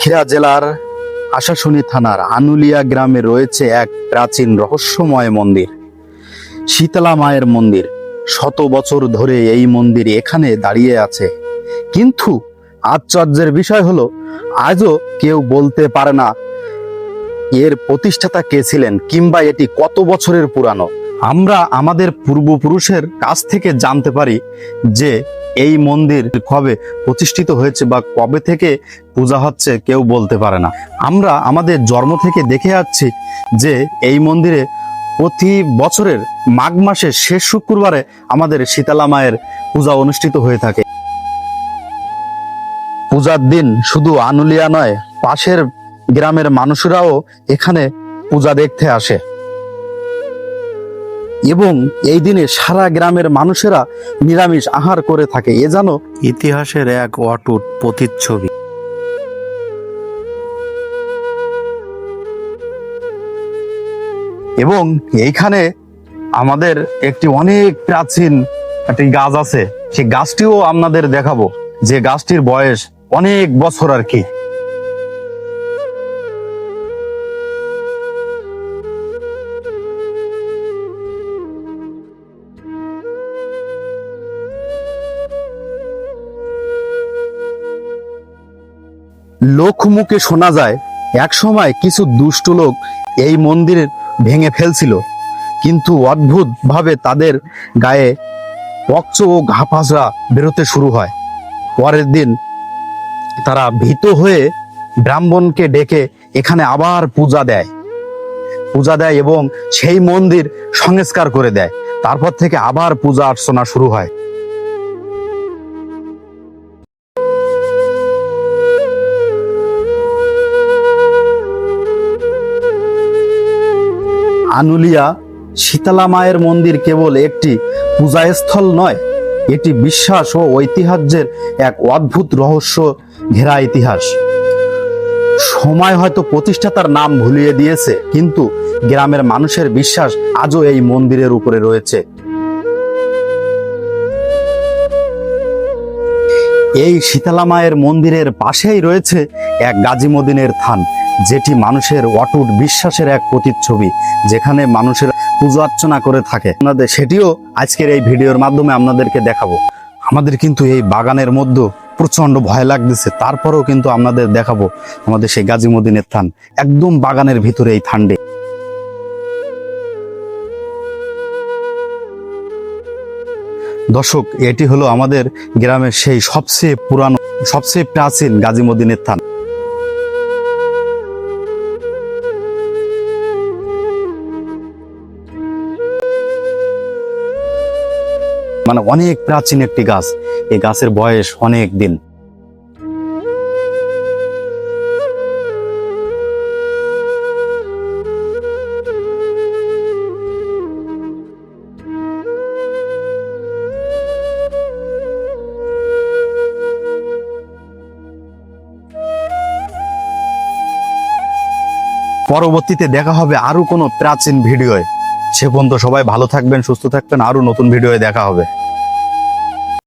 সাতক্ষীরা জেলার আশাশুনি থানার আনুলিয়া গ্রামে রয়েছে এক প্রাচীন রহস্যময় মন্দির, শীতলা মায়ের মন্দির। শত বছর ধরে এই মন্দির এখানে দাঁড়িয়ে আছে। কিন্তু আশ্চর্যের বিষয় হলো, আজও কেউ বলতে পারে না এর প্রতিষ্ঠাতা কে ছিলেন কিংবা এটি কত বছরের পুরানো। আমরা আমাদের পূর্বপুরুষের কাছ থেকে জানতে পারি যে এই মন্দির কবে প্রতিষ্ঠিত হয়েছে বা কবে থেকে পূজা হচ্ছে কেউ বলতে পারে না। আমরা আমাদের জন্ম থেকে দেখে যাচ্ছি যে এই মন্দিরে প্রতি বছরের মাঘ মাসের শেষ শুক্রবারে আমাদের শীতলা মায়ের পূজা অনুষ্ঠিত হয়ে থাকে। পূজার দিন শুধু আনুলিয়া নয়, পাশের গ্রামের মানুষরাও এখানে পূজা দেখতে আসে। এবং এই দিনে সারা গ্রামের মানুষেরা নিরামিষ আহার করে থাকে। এ যেন ইতিহাসের এক অটুট প্রতিচ্ছবি। এবং এইখানে আমাদের একটি অনেক প্রাচীন একটি গাছ আছে। সেই গাছটিও আপনাদের দেখাবো। যে গাছটির বয়স অনেক বছর আর কি। লোকমুখে শোনা যায় এক সময় কিছু দুষ্ট লোক এই মন্দিরের ভেঙে ফেলছিল। কিন্তু অদ্ভুত ভাবে তাদের গায়ে রক্ত ও ঘাপাসরা বেরোতে শুরু হয়। পরের দিন তারা ভীত হয়ে ব্রাহ্মণকে ডেকে এখানে আবার পূজা দেয়। পূজা দেয় এবং সেই মন্দির সংস্কার করে দেয়। তারপর থেকে আবার পূজা অর্চনা শুরু হয়। আনুলিয়া শীতলা মায়ের মন্দির কেবল একটি পূজাস্থল নয়, এটি বিশ্বাস ও ঐতিহ্যের এক অদ্ভুত রহস্য ঘেরা ইতিহাস। সময় হয়তো প্রতিষ্ঠাতার নাম ভুলিয়ে দিয়েছে, কিন্তু গ্রামের মানুষের বিশ্বাস আজও এই মন্দিরের উপরে রয়েছে। এই শীতলা মায়ের মন্দিরের পাশেই রয়েছে এক গাজীমদিনের থান। যেটি মানুষের অটুট বিশ্বাসের এক প্রতিচ্ছবি, যেখানে মানুষের পূজা অর্চনা করে থাকে। আপনাদের সেটিও আজকের এই ভিডিওর মাধ্যমে আপনাদেরকে দেখাবো। আমাদের কিন্তু এই বাগানের মধ্যে প্রচণ্ড ভয় লাগতেছে। তারপরেও কিন্তু আপনাদের দেখাবো আমাদের সেই গাজীমদিনের থান, একদম বাগানের ভিতরে এই থানডে দর্শক, এটি হলো আমাদের গ্রামের সেই সবচেয়ে পুরানো, সবচেয়ে প্রাচীন গাজীমদিনের থান। মানে অনেক প্রাচীন একটি গাছ। এই গাছের বয়স অনেক দিন। পরবর্তীতে দেখা হবে আরও কোনো প্রাচীন ভিডিওয়। সে পর্যন্ত সবাই ভালো থাকবেন সুস্থ থাকবেন। আরও নতুন ভিডিওয়ে দেখা হবে।